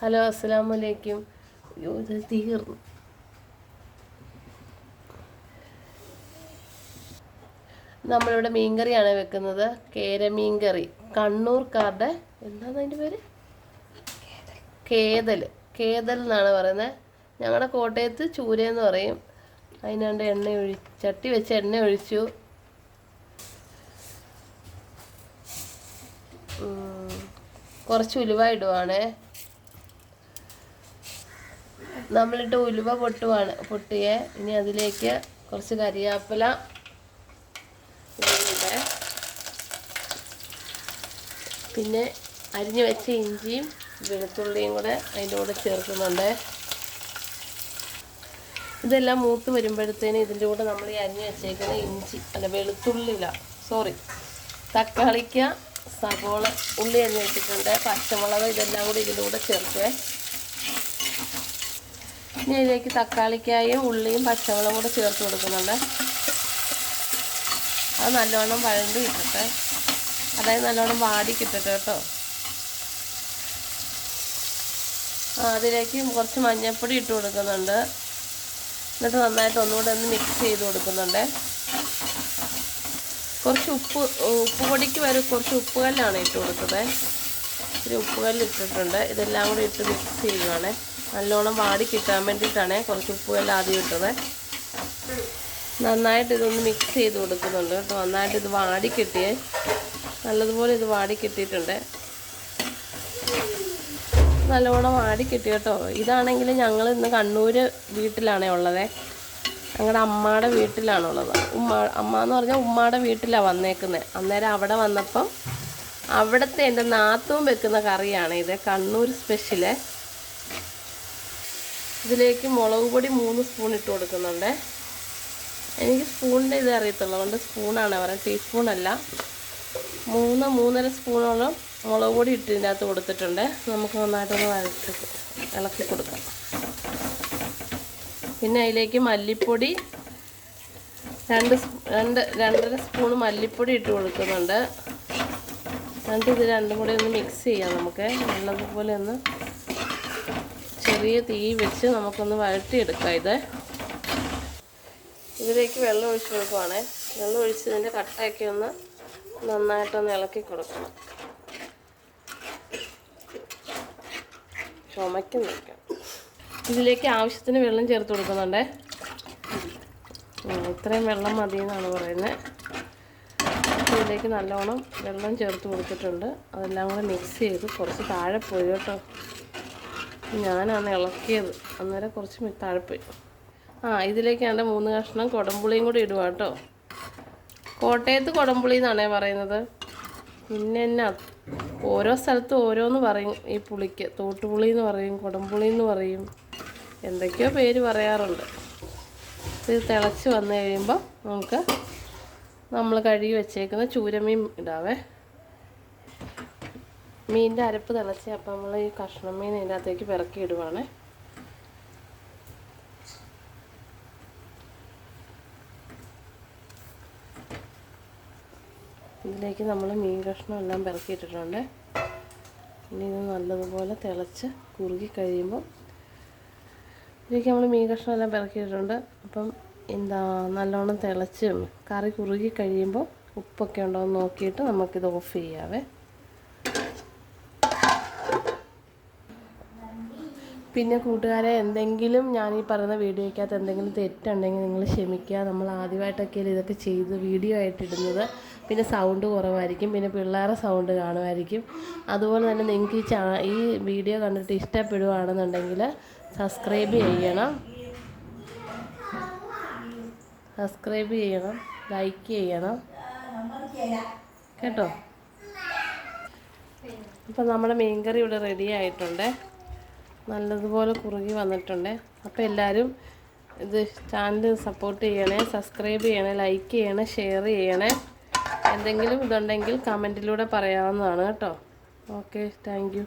Hello അസ്സാം വലൈക്കും അയ്യോ ഇത് തീർന്നു. നമ്മളിവിടെ മീൻകറിയാണ് വെക്കുന്നത്. കേരമീൻകറി കണ്ണൂർക്കാരുടെ എന്താണ് അതിന്റെ പേര്? കേതൽ. കേതൽ എന്നാണ് പറയുന്നത്. ഞങ്ങളുടെ കോട്ടയത്ത് ചൂരയെന്ന് പറയും. അതിനാണ്ട് എണ്ണ ഒഴി ചട്ടി വെച്ച് എണ്ണ ഒഴിച്ചു. കുറച്ച് ഉലുവ ഇടുവാണേ. നമ്മളിട്ട് ഉലുവ പൊട്ടുവാണ്. പൊട്ടിയെ ഇനി അതിലേക്ക് കുറച്ച് കരിയാപ്പില പിന്നെ അരിഞ്ഞു വെച്ച ഇഞ്ചിയും വെളുത്തുള്ളിയും കൂടെ അതിന്റെ കൂടെ ചേർക്കുന്നുണ്ട്. ഇതെല്ലാം മൂത്ത് വരുമ്പോഴത്തേന് ഇതിന്റെ കൂടെ നമ്മൾ ഈ അരിഞ്ഞു വെച്ചേക്കുന്ന ഇഞ്ചി അല്ല വെളുത്തുള്ളില സോറി തക്കാളിക്ക സവോള ഉള്ളി അരിഞ്ഞു വെച്ചിട്ടുണ്ട് പച്ചമുളക് ഇതെല്ലാം കൂടി ഇതിന്റെ കൂടെ ചേർക്കുവേ ഇനി ഇതിലേക്ക് തക്കാളിക്കായും ഉള്ളിയും പച്ചമുളകും കൂടെ ചേർത്ത് കൊടുക്കുന്നുണ്ട്. അത് നല്ലോണം വഴണ്ട് കിട്ടട്ടെ അതായത് നല്ലോണം വാടി കിട്ടട്ടെ കേട്ടോ അതിലേക്ക് കുറച്ച് മഞ്ഞൾപ്പൊടി ഇട്ട് കൊടുക്കുന്നുണ്ട്. എന്നിട്ട് നന്നായിട്ട് ഒന്നുകൂടെ ഒന്ന് മിക്സ് ചെയ്ത് കൊടുക്കുന്നുണ്ട്. കുറച്ച് ഉപ്പ് ഉപ്പ് പൊടിക്ക് വരെ കുറച്ച് ഉപ്പ് കല്ലാണ് ഇട്ട് കൊടുക്കുന്നത്. ഇത്തിരി ഉപ്പ് കല്ല് ഇട്ടിട്ടുണ്ട്. ഇതെല്ലാം കൂടി ഇട്ട് മിക്സ് ചെയ്യുവാണ്. നല്ലോണം വാടി കിട്ടാൻ വേണ്ടിയിട്ടാണ് കുറച്ച് ഉപ്പ് കല്ല് ആദ്യം ഇട്ടത്. നന്നായിട്ട് ഇതൊന്ന് മിക്സ് ചെയ്ത് കൊടുക്കുന്നുണ്ട് കേട്ടോ. നന്നായിട്ട് ഇത് വാടി കിട്ടിയേ. നല്ലതുപോലെ ഇത് വാടി കിട്ടിയിട്ടുണ്ട്. നല്ലോണം വാടി കിട്ടി കേട്ടോ. ഇതാണെങ്കിൽ ഞങ്ങൾ ഇന്ന് കണ്ണൂർ വീട്ടിലാണേ ഉള്ളത്. ഞങ്ങളുടെ അമ്മയുടെ വീട്ടിലാണുള്ളത്. ഉമ്മ അമ്മ എന്ന് പറഞ്ഞാൽ ഉമ്മയുടെ വീട്ടിലാണ് വന്നേക്കുന്നത് അന്നേരം അവിടെ വന്നപ്പം അവിടുത്തെ എന്റെ നാത്തവും വെക്കുന്ന കറിയാണ്. ഇത് കണ്ണൂർ സ്പെഷ്യൽ ഇതിലേക്ക് മുളക് പൊടി മൂന്ന് സ്പൂൺ ഇട്ട് കൊടുക്കുന്നുണ്ട്. എനിക്ക് സ്പൂണിന്റെ ഇത് അറിയത്തുള്ളൂ. അതുകൊണ്ട് സ്പൂണാണ് പറയുന്നത് ടീസ്പൂണല്ല മൂന്ന് മൂന്നര സ്പൂണോളം മുളക് പൊടി ഇട്ട് ഇതിന്റെ അകത്ത് കൊടുത്തിട്ടുണ്ട്. നമുക്ക് നന്നായിട്ടൊന്ന് വരച്ച് ഇളക്കി കൊടുക്കാം. പിന്നെ അതിലേക്ക് മല്ലിപ്പൊടി രണ്ട് രണ്ട് രണ്ടര സ്പൂൺ മല്ലിപ്പൊടി ഇട്ട് കൊടുക്കുന്നുണ്ട്. എന്നിട്ട് ഇത് രണ്ടും കൂടി ഒന്ന് മിക്സ് ചെയ്യാം നമുക്ക്. നല്ലതുപോലെ ഒന്ന് ചെറിയ തീ വെച്ച് നമുക്കൊന്ന് വഴട്ടിയെടുക്കാം ഇത്. ഇതിലേക്ക് വെള്ളം ഒഴിച്ച് കൊടുക്കുവാണേ. വെള്ളം ഒഴിച്ച് ഇതിന്റെ കട്ടയൊക്കെ ഒന്ന് നന്നായിട്ടൊന്ന് ഇളക്കി കൊടുക്കണം. ചുമക്കുന്നില്ല ഇതിലേക്ക് ആവശ്യത്തിന് വെള്ളം ചേർത്ത് കൊടുക്കുന്നുണ്ടേ. ഇത്രയും വെള്ളം മതി എന്നാണ് പറയുന്നത്. ഇതിലേക്ക് നല്ലോണം വെള്ളം ചേർത്ത് കൊടുത്തിട്ടുണ്ട്. അതെല്ലാം കൂടെ മിക്സ് ചെയ്ത് കുറച്ച് താഴെ പോയി കേട്ടോ. ഞാനാണ് ഇളക്കിയത്. അന്നേരം കുറച്ച് താഴെ പോയി. ആ ഇതിലേക്ക് എന്റെ മൂന്ന് കഷ്ണം കുടംപുളിയും കൂടി ഇടുക കേട്ടോ. കോട്ടയത്ത് കുടംപുളി എന്നാണേ പറയുന്നത്. പിന്നെ എന്നാ ഓരോ സ്ഥലത്തും ഓരോന്ന് പറയും ഈ പുളിക്ക്. തോട്ടുപുളി എന്ന് പറയും കുടംപുളി എന്ന് പറയും. എന്തൊക്കെയോ പേര് പറയാറുണ്ട്. ഇത് തിളച്ച് വന്നു കഴിയുമ്പോൾ നമുക്ക് നമ്മൾ കഴുകി വെച്ചേക്കുന്ന ചൂരമീൻ ഇടാവേ. മീനിന്റെ അരപ്പ് തിളച്ച് അപ്പം നമ്മൾ ഈ കഷ്ണം മീൻ ഇതിനകത്തേക്ക് പിറക്കി ഇടുവാണേ. ഇതിലേക്ക് നമ്മൾ മീൻ കഷ്ണം എല്ലാം പിറക്കിയിട്ടിട്ടുണ്ട് ഇനി ഇത് നല്ലതുപോലെ തിളച്ച് കുറുകി കഴിയുമ്പോൾ ഇതിലേക്ക് നമ്മൾ മീൻ കഷ്ണം എല്ലാം പിറക്കിയിട്ടുണ്ട് അപ്പം എന്താ നല്ലോണം തിളച്ച് കറി കുറുകി കഴിയുമ്പോൾ ഉപ്പൊക്കെ ഉണ്ടോ എന്ന് നോക്കിയിട്ട് നമുക്കിത് ഓഫ് ചെയ്യാവേ. പിന്നെ കൂട്ടുകാരെ എന്തെങ്കിലും ഞാൻ ഈ പറയുന്ന വീഡിയോയ്ക്കകത്ത് എന്തെങ്കിലും തെറ്റുണ്ടെങ്കിൽ നിങ്ങൾ ക്ഷമിക്കുക. നമ്മൾ ആദ്യമായിട്ടൊക്കെയല്ലേ ഇതൊക്കെ ചെയ്ത് വീഡിയോ ആയിട്ട് ഇടുന്നത്. പിന്നെ സൗണ്ട് കുറവായിരിക്കും. പിന്നെ പിള്ളേരെ സൗണ്ട് കാണുമായിരിക്കും. അതുപോലെ തന്നെ നിങ്ങൾക്ക് ഈ ഈ വീഡിയോ കണ്ടിട്ട് ഇഷ്ടപ്പെടുകയാണെന്നുണ്ടെങ്കിൽ സബ്സ്ക്രൈബ് ചെയ്യണം. സബ്സ്ക്രൈബ് ചെയ്യണം ലൈക്ക് ചെയ്യണം. കേട്ടോ? അപ്പം നമ്മുടെ മീൻകറി ഇവിടെ റെഡി ആയിട്ടുണ്ട്. നല്ലതുപോലെ കുറുകി വന്നിട്ടുണ്ട്. അപ്പോൾ എല്ലാവരും ഇത് ചാനൽ സപ്പോർട്ട് ചെയ്യണേ സബ്സ്ക്രൈബ് ചെയ്യണേ ലൈക്ക് ചെയ്യണേ ഷെയർ ചെയ്യണേ. എന്തെങ്കിലും ഇതുണ്ടെങ്കിൽ കമന്റിലൂടെ പറയാവുന്നതാണ് കേട്ടോ. Okay thank